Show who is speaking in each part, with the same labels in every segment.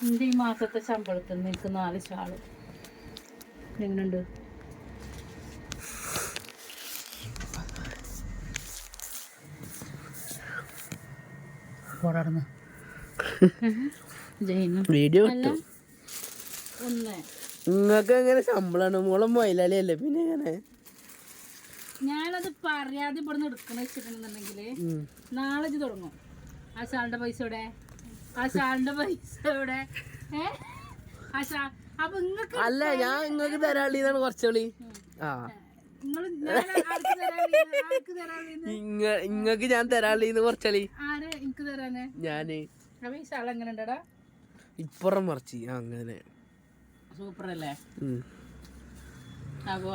Speaker 1: എന്റെ ഈ മാസത്തെ ശമ്പളത്തിൽ നിന്ന് എനിക്ക് നാല് ഷാൾ. എങ്ങനെയുണ്ട് പോടാർന്ന് ജയിനും
Speaker 2: വീഡിയോ
Speaker 1: ഒന്ന്.
Speaker 2: നിങ്ങൾക്ക് എങ്ങനെ ശമ്പളമാണ് മോളെ മൊയിലാളി അല്ലേ പിന്നെ എങ്ങനെ?
Speaker 1: ഞാനത് പറയാതെ ഇവിടുന്ന് എടുക്കണ വെച്ചിട്ടുണ്ടെന്നുണ്ടെങ്കിൽ നാളെ ഇത് തുടങ്ങും. ആ ഷാളിന്റെ പൈസ ഇവിടെ ആ ഷാളിന്റെ പൈസ ഇവിടെ ആശാ ആ ഷാ അപ്പൊ നിങ്ങൾക്ക്
Speaker 2: അല്ല ഞാൻ നിങ്ങൾക്ക് തരാളിന്നാണ് കുറച്ചുകളി ആ. ഇങ്ങക്ക് ഞാൻ തരാളിന്ന് കുറച്ചളി
Speaker 1: ആര് എനിക്ക് തരാന്? ഞാൻ. ഷാൾ
Speaker 2: ഇപ്പുറം മറിച്ച് അങ്ങനെ.
Speaker 1: സൂപ്പർ അല്ലേ. അപ്പോ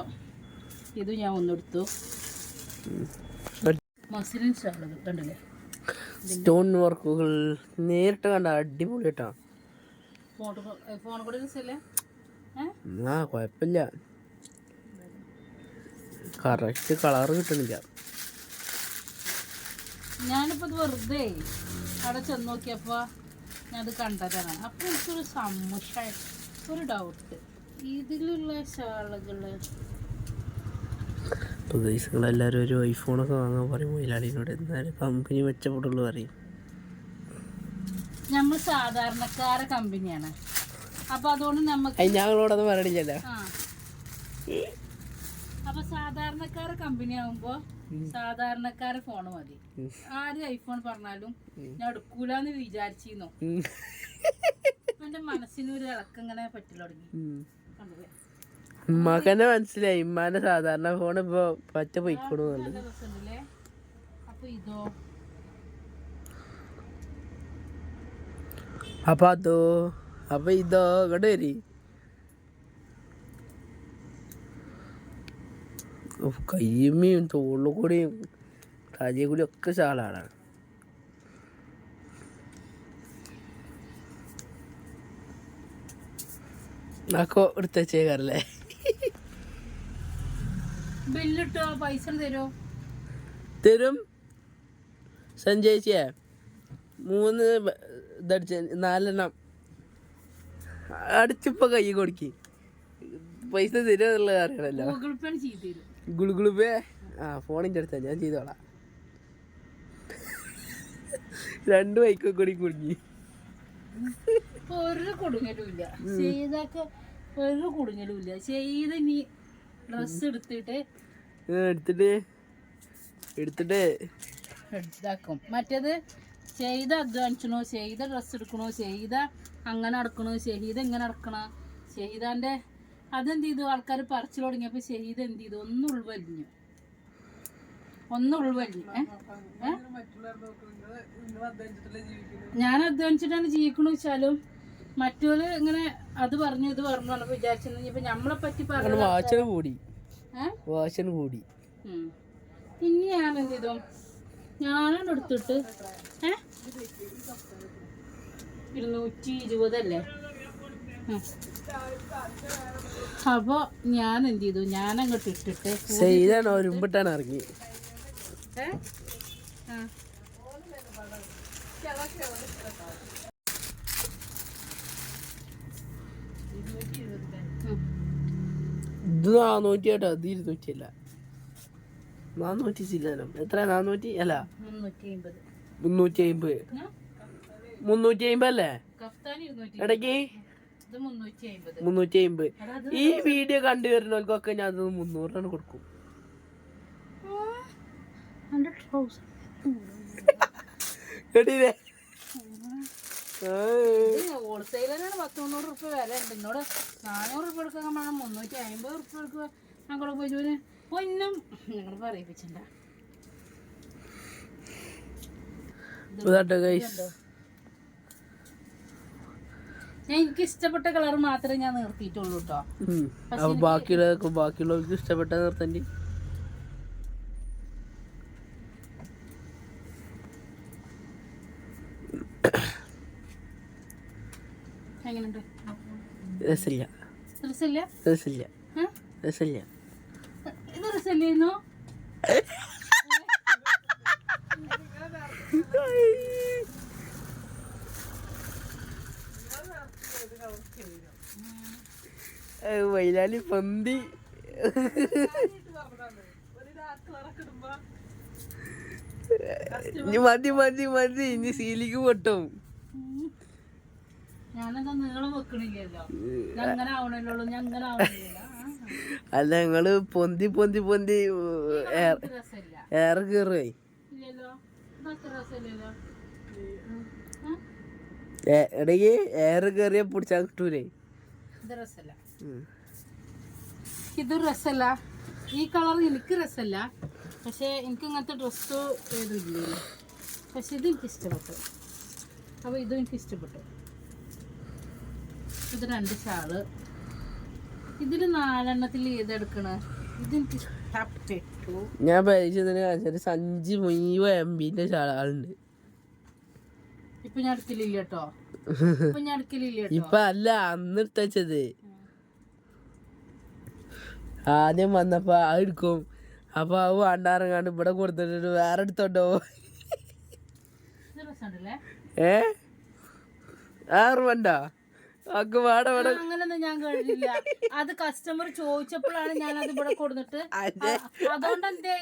Speaker 1: ഇത് ഞാൻ ഒന്നെടുത്തു മസിലിൻ ഷാളുകൾ കണ്ടില്ലേ?
Speaker 2: സ്റ്റോൺ വർക്കുകൾ നേരിട്ട് കണ്ട അടിപൊളി കേട്ടാ. ആ കുഴപ്പമില്ല കറക്റ്റ് കളർ കിട്ടണില്ല.
Speaker 1: ഞാനിപ്പോ ഇത് വെറുതെ അവിടെ ചെന്ന് നോക്കിയപ്പോ ഞാൻ അത് കണ്ടതാണ്. അപ്പൊ എനിക്കൊരു സമുഷ ഒരു ഡൗട്ട് ഇതിലുള്ള ഷാളുകൾ
Speaker 2: പ്രദേശങ്ങളെല്ലാവരും ഒരു ഐഫോണൊക്കെ വാങ്ങാൻ പറയും മൊയിലാളിനോട്. എന്നാലും കമ്പനി മെച്ചപ്പെടുള്ളൂ പറയും.
Speaker 1: നമ്മൾ സാധാരണക്കാര കമ്പനിയാണ് അപ്പൊ അതുകൊണ്ട് നമുക്ക്
Speaker 2: ഞങ്ങളോടത് പറയണില്ലല്ലോ.
Speaker 1: അപ്പൊ സാധാരണക്കാര കമ്പനി ആവുമ്പോ സാധാരണക്കാരെ ഫോൺ മതി. ആര് ഐഫോൺ പറഞ്ഞാലും ഞാൻ എടുക്കൂലെന്ന് വിചാരിച്ചിരുന്നു. എന്റെ മനസ്സിന് ഒരു ഇളക്കം ഇങ്ങനെ പറ്റില്ല തുടങ്ങി.
Speaker 2: തന്നെ മനസ്സിലായി. ഇമ്മാന്റെ സാധാരണ ഫോൺ ഇപ്പൊ പച്ച പൊയ്ക്കണു
Speaker 1: അപ്പൊ
Speaker 2: അതോ? അപ്പൊ ഇതോ? ഇങ്ങോട്ട് വരി. കയ്യമ്മയും തോളിൽ കൂടിയും തലയിൽ കൂടി ഒക്കെ ചാളാണ് നാക്കോ എടുത്തേക്കാറല്ലേ
Speaker 1: ബില്ലിട്ടോ പൈസ തരുമോ
Speaker 2: തരും. സഞ്ജയിച്ചേ മൂന്ന് ഇതടിച്ച നാലെണ്ണം അടിച്ചിപ്പോ കൈ കൊടുക്കി. പൈസ തരുമെന്നുള്ളത് അറിയണല്ലോ. ഗുളുഗുളു പേ ആ ഫോണിന്റെ അടുത്താ. ഞാൻ ചെയ്തോളാം. രണ്ട് ബൈക്കും കൂടി കുടുങ്ങി.
Speaker 1: ഒരു കൊടുങ്ങലും ഇല്ല. ഒരു കുടുങ്ങലും ഇല്ല. ചെയ്ത് നീ ഡ്രസ് എടുത്തിട്ട്
Speaker 2: എടുത്തിട്ട് എടുത്തിട്ട്.
Speaker 1: എടുത്താക്കും മറ്റേത് ചെയ്ത അധ്വാനിച്ചണോ ചെയ്ത ഡ്രസ്സ് എടുക്കണോ ചെയ്ത അങ്ങനെ നടക്കണോ ചെയ്ത എങ്ങനെ നടക്കണ ചെയ്താന്റെ അതെന്ത് ചെയ്തു? ആൾക്കാർ പറിച്ചു തുടങ്ങിയപ്പോൾ ചെയ്ത് എന്ത് ചെയ്തു? ഒന്ന് ഉൾവലിഞ്ഞു. ഒന്ന് ഉൾവലിഞ്ഞു? ഞാൻ അധ്വാനിച്ചിട്ടാണ് ജീവിക്കണു വെച്ചാലും മറ്റൊരു ഇങ്ങനെ അത് പറഞ്ഞു ഇത് പറഞ്ഞു പറഞ്ഞപ്പോ വിചാരിച്ചിരുന്നു. ഇപ്പൊ നമ്മളെ പറ്റി പറഞ്ഞു
Speaker 2: കൂടി. വാശന കൂടി.
Speaker 1: ഇനി ഞാൻ എന്ത് ചെയ്തു? ഞാനാണ് എടുത്തിട്ട് ഏ? ഇരുന്നൂറ്റി ഇരുപതല്ലേ. അപ്പൊ ഞാൻ എന്ത് ചെയ്തു ഞാൻ അങ്ങോട്ട് ഇട്ടിട്ട്
Speaker 2: ചെയ്താണ് ഒരുമ്പിട്ടാണ് ഇറങ്ങി.
Speaker 1: ഏ? ആ.
Speaker 2: ഇത് നാനൂറ്റി കേട്ടോ ഇത് ഇരുന്നൂറ്റി അല്ല. നാനൂറ്റി ചില്ലാനം എത്ര നാനൂറ്റി അല്ല
Speaker 1: മുന്നൂറ്റി അയിമ്പത്
Speaker 2: മുന്നൂറ്റി അല്ലേ
Speaker 1: ഇരുന്നൂറ്റി
Speaker 2: ഇടയ്ക്ക്
Speaker 1: മുന്നൂറ്റി അത്
Speaker 2: ഈ വീഡിയോ കണ്ടു വരുന്നവർക്കൊക്കെ ഞാൻ അത് മുന്നൂറിനാണ് കൊടുക്കും. കേട്ടില്ലേ
Speaker 1: ഇത് ഹോൾസെയിലറാണ് പത്ത് മുന്നൂറ് റുപ്യ വില ഉണ്ട്. എന്നോട് നാനൂറ് റുപ്യ എടുക്കാൻ വേണം മുന്നൂറ്റി അമ്പത് റുപ്യ എടുക്കുക ഞങ്ങൾ പോയി പൊന്നും ഞങ്ങൾ ഞാൻ എനിക്ക് ഇഷ്ടപ്പെട്ട കളർ മാത്രമേ ഞാൻ നിർത്തിയിട്ടുള്ളൂ കേട്ടോ
Speaker 2: ബാക്കിയുള്ളവർക്ക് ബാക്കിയുള്ളവർക്ക് ഇഷ്ടപ്പെട്ട നിർത്തണ്ടി.
Speaker 1: ഇത്
Speaker 2: വൈലാലി പന്തി. മതി മതി മതി. ഇനി സീലിക്ക് പൊട്ടും
Speaker 1: ഞാനെന്താ നീളം വെക്കണില്ലല്ലോ ഞാൻ അങ്ങനെ ആവണല്ലോ ഞാൻ അങ്ങനെ ആവണില്ല
Speaker 2: അല്ല ഞങ്ങൾ പൊന്തി പൊന്തി പൊന്തി ഏറെ കയറേ
Speaker 1: ഇല്ലല്ലോ? ഇതൊക്കെ രസമില്ലല്ലോ.
Speaker 2: ഇടയ്ക്ക് ഏറെ കയറിയ പിടിച്ചാൽ കിട്ടൂലേ?
Speaker 1: ഇത് രസല്ല ഈ കളർ എനിക്ക് രസല്ല പക്ഷെ എനിക്ക് ഇങ്ങനത്തെ ഡ്രസ്സ് ഇല്ല പക്ഷെ ഇത് എനിക്ക് ഇഷ്ടപ്പെട്ടു. അപ്പോൾ ഇതും എനിക്ക് ഇഷ്ടപ്പെട്ടു. ഇത് രണ്ട് ഷാൾ ഇതിൽ നാലെണ്ണത്തിൽ ഏതെടുക്കണ ഇതെനിക്ക് ഇഷ്ടപ്പെട്ടു.
Speaker 2: ഞാൻ പരിചയത്തിന് കാണിച്ചൊരു സഞ്ചി മുഴുവൻ എം ബിന്റെ ആളുണ്ട്
Speaker 1: ഇപ്പൊ ഞാൻ എടുക്കലില്ല കേട്ടോ. ഇപ്പൊ ഞാൻ എടുക്കലില്ല
Speaker 2: ഇപ്പൊ അല്ല അന്ന് എടുത്തത് ആദ്യം വന്നപ്പോ അത് എടുക്കും. അപ്പൊ അത് വേണ്ടാറങ്ങാണ്ട് ഇവിടെ കൊടുത്തിട്ട് വേറെ എടുത്തോണ്ടോ
Speaker 1: ഇത്
Speaker 2: ഏ? ആറ് വേണ്ട
Speaker 1: അങ്ങനൊന്നും ഞാൻ കഴിഞ്ഞില്ല. അത് കസ്റ്റമർ ചോദിച്ചപ്പോഴാണ് ഞാൻ അത്. ഇവിടെ കൊടുത്തിട്ട് അതുകൊണ്ട് എന്തേ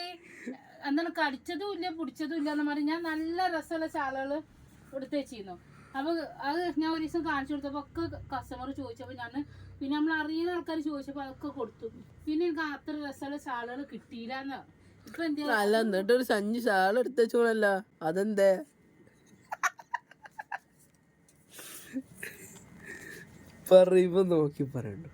Speaker 1: എന്താണ് കടിച്ചതും ഇല്ല പിടിച്ചതും ഇല്ല എന്ന് പറഞ്ഞ് ഞാൻ നല്ല രസമുള്ള ശാലകൾ എടുത്ത് വെച്ചിരുന്നു. അപ്പൊ അത് ഞാൻ ഒരു ദിവസം കാണിച്ചു കൊടുത്തപ്പോ ഒക്കെ കസ്റ്റമർ ചോദിച്ചപ്പോ ഞാൻ പിന്നെ നമ്മൾ അറിയുന്ന ആൾക്കാർ ചോദിച്ചപ്പോ അതൊക്കെ കൊടുത്തു. പിന്നെ എനിക്ക് അത്ര രസമുള്ള ശാലകൾ കിട്ടിയില്ല എന്ന്. ഇപ്പൊ എന്ത്
Speaker 2: അല്ല എന്നിട്ട് ഒരു എടുത്തു വെച്ചോളല്ലോ. എടുത്തോണല്ല പറയുമ്പോ നോക്കി പറയണ്ടു?